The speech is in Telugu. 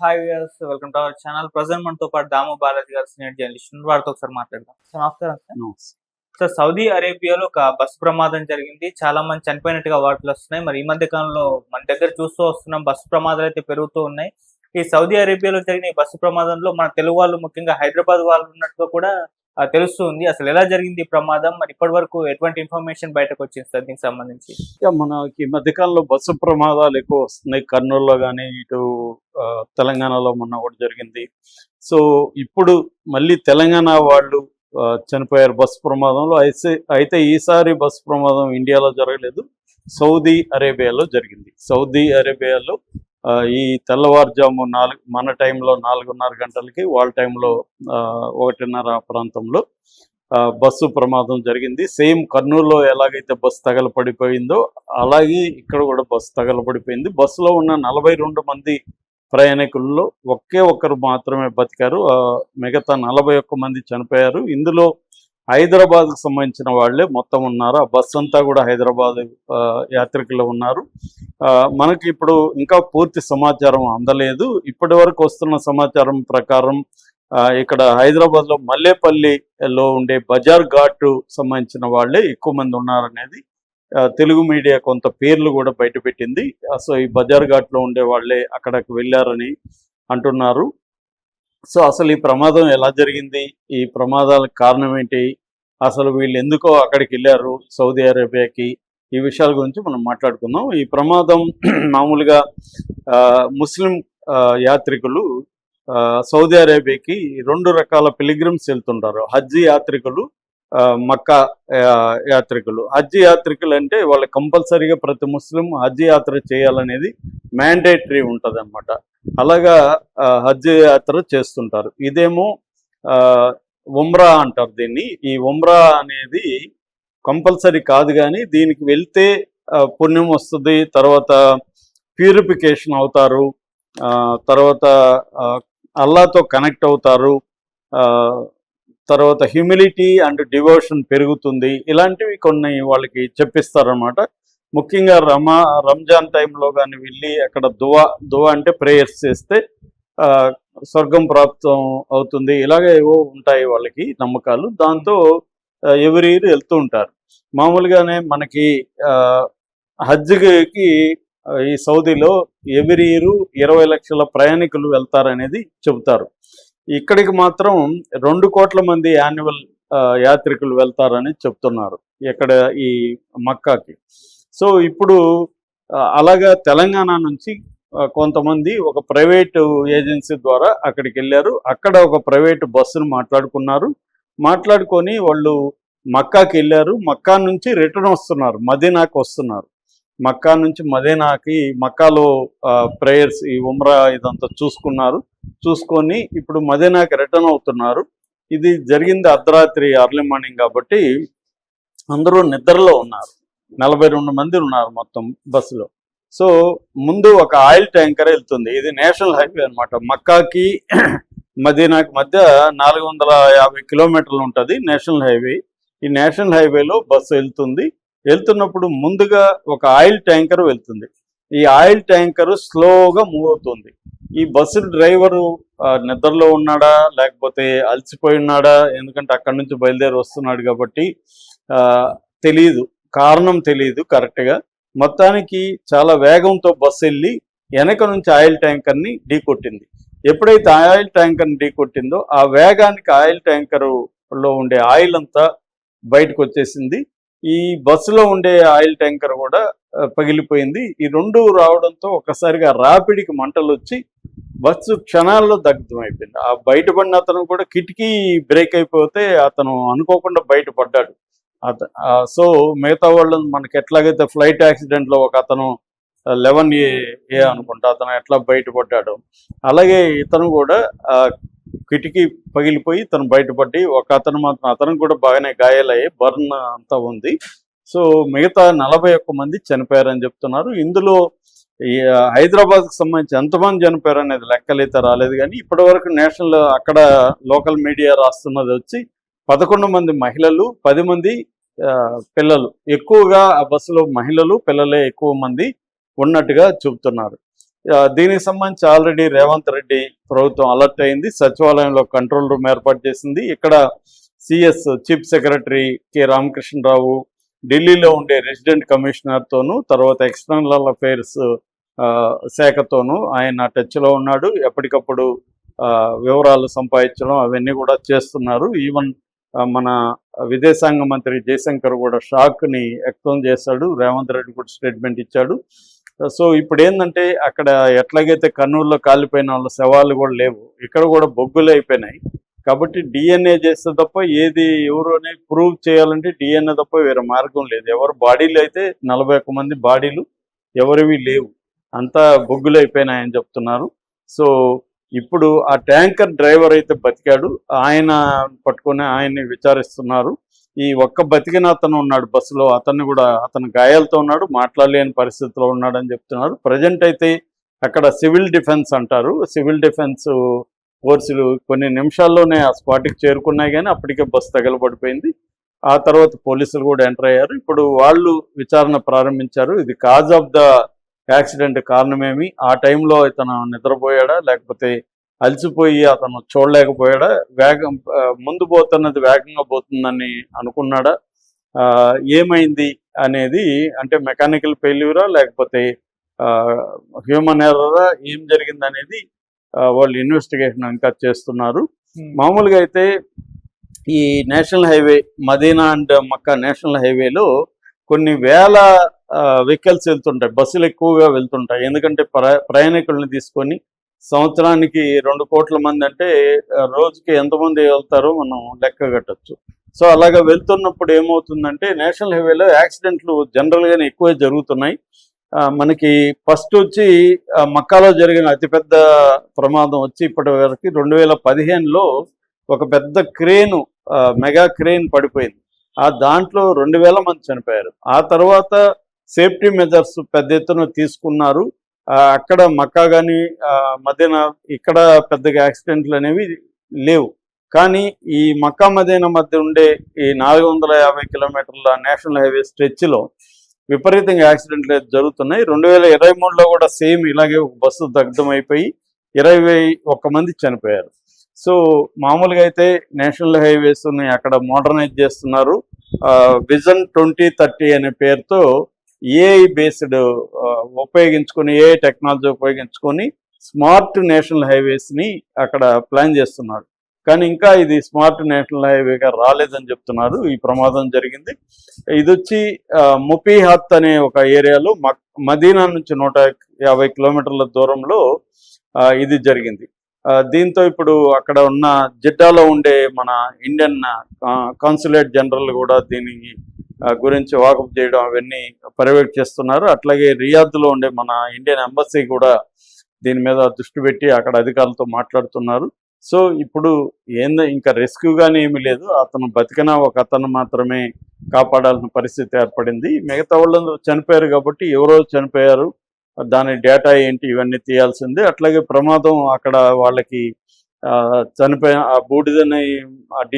Hi viewers welcome to our channel present మనతో పాటు దాము బాలాజీ గారు సీనియర్ జర్నలిస్ట్. వారితో ఒకసారి మాట్లాడదాం. సార్ నమస్కారం సార్. సార్ సౌదీ అరేబియాలో ఒక బస్సు ప్రమాదం జరిగింది. చాలా మంది చనిపోయినట్టుగా వార్తలు వస్తున్నాయి. మరి ఈ మధ్య కాలంలో మన దగ్గర చూస్తూ వస్తున్నాం బస్సు ప్రమాదాలు అయితే పెరుగుతూ ఉన్నాయి. ఈ సౌదీ అరేబియాలో జరిగిన ఈ బస్సు ప్రమాదంలో మన తెలుగు వాళ్ళు ముఖ్యంగా హైదరాబాద్ వాళ్ళు ఉన్నట్టుగా కూడా తెలుస్తుంది. అసలు ఎలా జరిగింది ప్రమాదం? మరి ఇప్పటి వరకు ఎటువంటి ఇన్ఫర్మేషన్ బయటకు వచ్చింది సార్ దీనికి సంబంధించి? మనకి మధ్యకాలంలో బస్సు ప్రమాదాలు ఎక్కువ వస్తున్నాయి. కర్నూలులో కానీ ఇటు తెలంగాణలో మొన్న కూడా జరిగింది. సో ఇప్పుడు మళ్ళీ తెలంగాణ వాళ్ళు చనిపోయారు బస్సు ప్రమాదంలో. అయితే అయితే ఈసారి బస్సు ప్రమాదం ఇండియాలో జరగలేదు. సౌదీ అరేబియాలో జరిగింది. సౌదీ అరేబియాలో ఈ తెల్లవారుజాము నాలుగు మన టైంలో నాలుగున్నర గంటలకి వాళ్ళ టైంలో ఆ, ఒకటిన్నర ప్రాంతంలో ఆ, బస్సు ప్రమాదం జరిగింది. సేమ్ కర్నూలులో ఎలాగైతే బస్సు తగలపడిపోయిందో అలాగే ఇక్కడ కూడా బస్సు తగలపడిపోయింది. బస్సులో ఉన్న నలభై రెండు మంది ప్రయాణికుల్లో ఒకే ఒక్కరు మాత్రమే బతికారు. ఆ, మిగతా నలభై ఒక్క మంది చనిపోయారు. ఇందులో హైదరాబాద్కు సంబంధించిన వాళ్ళే మొత్తం ఉన్నారు. ఆ బస్సు అంతా కూడా హైదరాబాద్ ఆ, యాత్రికులు ఉన్నారు. ఆ, మనకి ఇప్పుడు ఇంకా పూర్తి సమాచారం అందలేదు. ఇప్పటి వరకు వస్తున్న సమాచారం ప్రకారం ఆ, ఇక్కడ హైదరాబాద్లో మల్లేపల్లిలో ఉండే బజార్ ఘాట్ సంబంధించిన వాళ్ళే ఎక్కువ మంది ఉన్నారనేది తెలుగు మీడియా కొంత పేర్లు కూడా బయటపెట్టింది. సో ఈ బజార్ ఘాట్లో ఉండే వాళ్ళే అక్కడికి వెళ్ళారని అంటున్నారు. సో అసలు ఈ ప్రమాదం ఎలా జరిగింది? ఈ ప్రమాదాలకు కారణం ఏంటి? అసలు వీళ్ళు ఎందుకో అక్కడికి వెళ్ళారు సౌదీ అరేబియాకి? ఈ విషయాల గురించి మనం మాట్లాడుకుందాం. ఈ ప్రమాదం మామూలుగా ఆ, ముస్లిం ఆ, యాత్రికులు ఆ, సౌదీ అరేబియాకి రెండు రకాల పిలిగ్రిమ్స్ వెళ్తుంటారు. హజ్ యాత్రికులు ఆ, మక్కా యాత్రికులు. హజ్ యాత్రికులు అంటే వాళ్ళు కంపల్సరీగా ప్రతి ముస్లిం హజ్ యాత్ర చేయాలనేది మ్యాండేటరీ ఉంటుంది అనమాట అలాగా హజ్ యాత్ర చేస్తుంటారు. ఇదేమో ఆ, ఉమ్రా అంటారు దీన్ని. ఈ ఉమ్రా అనేది కంపల్సరీ కాదు కానీ దీనికి వెళ్తే పుణ్యం వస్తుంది తర్వాత ప్యూరిఫికేషన్ అవుతారు ఆ, తర్వాత అల్లాతో కనెక్ట్ అవుతారు ఆ, తర్వాత హ్యూమిలిటీ అండ్ డివోషన్ పెరుగుతుంది ఇలాంటివి కొన్ని వాళ్ళకి చెప్పిస్తారనమాట ముఖ్యంగా రమా రంజాన్ టైంలో కానీ వెళ్ళి అక్కడ దువా దువా అంటే ప్రేయర్స్ చేస్తే ఆ, స్వర్గం ప్రాప్తం అవుతుంది. ఇలాగే ఏవో ఉంటాయి వాళ్ళకి నమ్మకాలు. దాంతో ఎవరి ఇయర్ వెళ్తూ ఉంటారు. మామూలుగానే మనకి ఆ, హజ్కి ఈ సౌదీలో ఎవరి ఇయర్ ఇరవై లక్షల ప్రయాణికులు వెళ్తారనేది చెబుతారు. ఇక్కడికి మాత్రం రెండు కోట్ల మంది యాన్యువల్ యాత్రికులు వెళ్తారని చెప్తున్నారు. ఇక్కడ ఈ మక్కాకి. సో ఇప్పుడు అలాగా తెలంగాణ నుంచి కొంతమంది ఒక ప్రైవేట్ ఏజెన్సీ ద్వారా అక్కడికి వెళ్ళారు. అక్కడ ఒక ప్రైవేట్ బస్సును మాట్లాడుకున్నారు. మాట్లాడుకొని వాళ్ళు మక్కాకి వెళ్ళారు. మక్కా నుంచి రిటర్న్ వస్తున్నారు. మదీనాకి వస్తున్నారు. మక్కా నుంచి మదీనాకి మక్కాలో ప్రేయర్స్ ఈ ఉమ్రా ఇదంతా చూసుకున్నారు. చూసుకొని ఇప్పుడు మదీనాకి రిటర్న్ అవుతున్నారు. ఇది జరిగింది అర్ధరాత్రి అర్లీ మార్నింగ్ కాబట్టి అందరూ నిద్రలో ఉన్నారు. నలభై రెండు మంది ఉన్నారు మొత్తం బస్సులో. సో ముందు ఒక ఆయిల్ ట్యాంకర్ వెళ్తుంది. ఇది నేషనల్ హైవే అన్నమాట. మక్కాకి మదీనాకి మధ్య నాలుగు వందల యాభై కిలోమీటర్లు ఉంటుంది నేషనల్ హైవే. ఈ నేషనల్ హైవేలో బస్సు వెళ్తుంది. వెళ్తున్నప్పుడు ముందుగా ఒక ఆయిల్ ట్యాంకర్ వెళ్తుంది. ఈ ఆయిల్ ట్యాంకర్ స్లోగా మూవ్ అవుతుంది. ఈ బస్సు డ్రైవరు నిద్రలో ఉన్నాడా లేకపోతే అలసిపోయి ఉన్నాడా ఎందుకంటే అక్కడి నుంచి బయలుదేరి వస్తున్నాడు కాబట్టి ఆ, తెలియదు కారణం తెలియదు కరెక్ట్గా మొత్తానికి చాలా వేగంతో బస్సు వెళ్ళి వెనక నుంచి ఆయిల్ ట్యాంకర్ని ఢీకొట్టింది ఎప్పుడైతే ఆయిల్ ట్యాంకర్ని ఢీకొట్టిందో ఆ వేగానికి ఆయిల్ ట్యాంకరులో ఉండే ఆయిల్ అంతా బయటకు వచ్చేసింది. ఈ బస్సులో ఉండే ఆయిల్ ట్యాంకర్ కూడా పగిలిపోయింది. ఈ రెండు రావడంతో ఒక్కసారిగా రాపిడికి మంటలు వచ్చి బస్సు క్షణాల్లో దగ్ధం అయిపోయింది. ఆ బయటపడిన అతను కూడా కిటికీ బ్రేక్ అయిపోతే అతను అనుకోకుండా బయటపడ్డాడు. సో మిగతా వాళ్ళు మనకి ఎట్లాగైతే ఫ్లైట్ యాక్సిడెంట్లో ఒక అతను లెవెన్ ఏ ఏ అనుకుంటా అతను ఎట్లా బయటపడ్డాడు అలాగే ఇతను కూడా కిటికీ పగిలిపోయి తను బయటపడి ఒక అతను మాత్రం అతను కూడా బాగానే గాయాలయ్యి బర్న్ అంతా ఉంది. సో మిగతా నలభై ఒక్క మంది చనిపోయారని చెప్తున్నారు. ఇందులో ఈ హైదరాబాద్కి సంబంధించి ఎంతమంది చనిపోయారు అనేది లెక్కలైతే రాలేదు కానీ ఇప్పటి వరకు నేషనల్ అక్కడ లోకల్ మీడియా రాస్తున్నది వచ్చి పదకొండు మంది మహిళలు పది మంది ఆ, పిల్లలు. ఎక్కువగా ఆ బస్సులో మహిళలు పిల్లలే ఎక్కువ మంది ఉన్నట్టుగా చెబుతున్నారు. దీనికి సంబంధించి ఆల్రెడీ రేవంత్ రెడ్డి ప్రభుత్వం అలర్ట్ అయింది. సచివాలయంలో కంట్రోల్ రూమ్ ఏర్పాటు చేసింది. ఇక్కడ CS chief secretary K Ramakrishna Rao ఢిల్లీలో ఉండే రెసిడెంట్ కమిషనర్ తోను తర్వాత ఎక్స్టర్నల్ అఫైర్స్ ఆ, శాఖతోనూ ఆయన టచ్లో ఉన్నాడు. ఎప్పటికప్పుడు ఆ, వివరాలు సంపాదించడం అవన్నీ కూడా చేస్తున్నారు. ఈవెన్ మన విదేశాంగ మంత్రి జయశంకర్ కూడా షాక్ని వ్యక్తం చేశాడు. రేవంత్ రెడ్డి కూడా స్టేట్మెంట్ ఇచ్చాడు. సో ఇప్పుడు ఏంటంటే అక్కడ ఎట్లాగైతే కర్నూలులో కాలిపోయిన వాళ్ళ శవాలు కూడా లేవు ఇక్కడ కూడా బొగ్గులు అయిపోయినాయి. కాబట్టి డిఎన్ఏ చేస్తే తప్ప ఏది ఎవరు అనేది ప్రూవ్ చేయాలంటే డిఎన్ఏ తప్ప వేరే మార్గం లేదు. ఎవరు బాడీలు అయితే నలభై ఒక్క మంది బాడీలు ఎవరివి లేవు. అంతా బొగ్గులు అయిపోయినాయని చెప్తున్నారు. సో ఇప్పుడు ఆ ట్యాంకర్ డ్రైవర్ అయితే బతికాడు. ఆయన పట్టుకొని ఆయన్ని విచారిస్తున్నారు. ఈ ఒక్క బతికిన అతను ఉన్నాడు బస్సులో. అతన్ని కూడా అతను గాయాలతో ఉన్నాడు మాట్లాడలేని పరిస్థితిలో ఉన్నాడు అని చెప్తున్నారు. ప్రజెంట్ అయితే అక్కడ సివిల్ డిఫెన్స్ అంటారు. సివిల్ డిఫెన్స్ ఫోర్సులు కొన్ని నిమిషాల్లోనే ఆ స్పాట్కి చేరుకున్నాయి కానీ అప్పటికే బస్సు తగలబడిపోయింది. ఆ తర్వాత పోలీసులు కూడా ఎంటర్ అయ్యారు. ఇప్పుడు వాళ్ళు విచారణ ప్రారంభించారు. ఇది కాజ్ ఆఫ్ ద యాక్సిడెంట్ కారణమేమి? ఆ టైంలో ఇతను నిద్రపోయాడా? లేకపోతే అలసిపోయి అతను చూడలేకపోయాడా? వేగం ముందు పోతున్నది వేగంగా పోతుందని అనుకున్నాడా? ఏమైంది అనేది అంటే మెకానికల్ ఫెయిల్యూరా? లేకపోతే హ్యూమన్ ఎర్రరా? ఏం జరిగింది అనేది వాళ్ళు ఇన్వెస్టిగేషన్ ఇంకా చేస్తున్నారు. మామూలుగా అయితే ఈ national highway Medina and Mecca national హైవేలో కొన్ని వేల వెహికల్స్ వెళ్తుంటాయి బస్సులు ఎక్కువగా వెళ్తుంటాయి. ఎందుకంటే ప్ర ప్రయాణికుల్ని తీసుకొని సంవత్సరానికి రెండు కోట్ల మంది అంటే రోజుకి ఎంతమంది వెళ్తారో మనం లెక్క కట్టచ్చు. సో అలాగా వెళ్తున్నప్పుడు ఏమవుతుందంటే నేషనల్ హైవేలో యాక్సిడెంట్లు జనరల్గానే ఎక్కువ జరుగుతున్నాయి. ఆ, మనకి ఫస్ట్ వచ్చి మక్కాలో జరిగిన అతిపెద్ద ప్రమాదం వచ్చి ఇప్పటి వరకు రెండు వేల పదిహేనులో ఒక పెద్ద క్రేను మెగా క్రేన్ పడిపోయింది. ఆ దాంట్లో రెండు వేల మంది చనిపోయారు. ఆ తర్వాత సేఫ్టీ మెజర్స్ పెద్ద ఎత్తున తీసుకున్నారు. ఆ, అక్కడ మక్కా కానీ మదీనా ఇక్కడ పెద్దగా యాక్సిడెంట్లు అనేవి లేవు. కానీ ఈ మక్కా మదీనా మధ్య ఉండే ఈ నాలుగు వందల యాభై కిలోమీటర్ల నేషనల్ హైవే స్ట్రెచ్లో విపరీతంగా యాక్సిడెంట్లు అయితే జరుగుతున్నాయి. రెండు వేల ఇరవై మూడులో కూడా సేమ్ ఇలాగే ఒక బస్సు దగ్ధమైపోయి ఇరవై ఒక్క మంది చనిపోయారు. సో మామూలుగా అయితే నేషనల్ హైవేస్ అక్కడ మోడర్నైజ్ చేస్తున్నారు. విజన్ ట్వంటీ థర్టీ అనే పేరుతో ఏఐ బేస్డ్ ఉపయోగించుకొని ఏఐ టెక్నాలజీ ఉపయోగించుకొని స్మార్ట్ నేషనల్ హైవేస్ని అక్కడ ప్లాన్ చేస్తున్నారు. కానీ ఇంకా ఇది స్మార్ట్ నేషనల్ హైవేగా రాలేదని చెప్తున్నారు. ఈ ప్రమాదం జరిగింది. ఇది వచ్చి ముపీహత్ అనే ఒక ఏరియాలో మదీనా నుంచి నూట యాభై కిలోమీటర్ల దూరంలో ఇది జరిగింది. దీంతో ఇప్పుడు అక్కడ ఉన్న జిడ్డాలో ఉండే మన ఇండియన్ కాన్సులేట్ జనరల్ కూడా దీనికి గురించి వాకప్ చేయడం అవన్నీ పర్యవేక్షిస్తున్నారు అట్లాగే రియాద్లో ఉండే మన ఇండియన్ ఎంబసీ కూడా దీని మీద దృష్టి పెట్టి అక్కడ అధికారులతో మాట్లాడుతున్నారు. సో ఇప్పుడు ఏందో ఇంకా రెస్క్యూ కానీ ఏమీ లేదు. అతను బతికిన ఒక అతను మాత్రమే కాపాడాల్సిన పరిస్థితి ఏర్పడింది. మిగతా వాళ్ళందరూ చనిపోయారు కాబట్టి ఎవరో చనిపోయారు. దాని డేటా ఏంటి ఇవన్నీ తీయాల్సిందే. అట్లాగే ప్రమాదం అక్కడ వాళ్ళకి ఆ, చనిపోయిన ఆ బూడిదని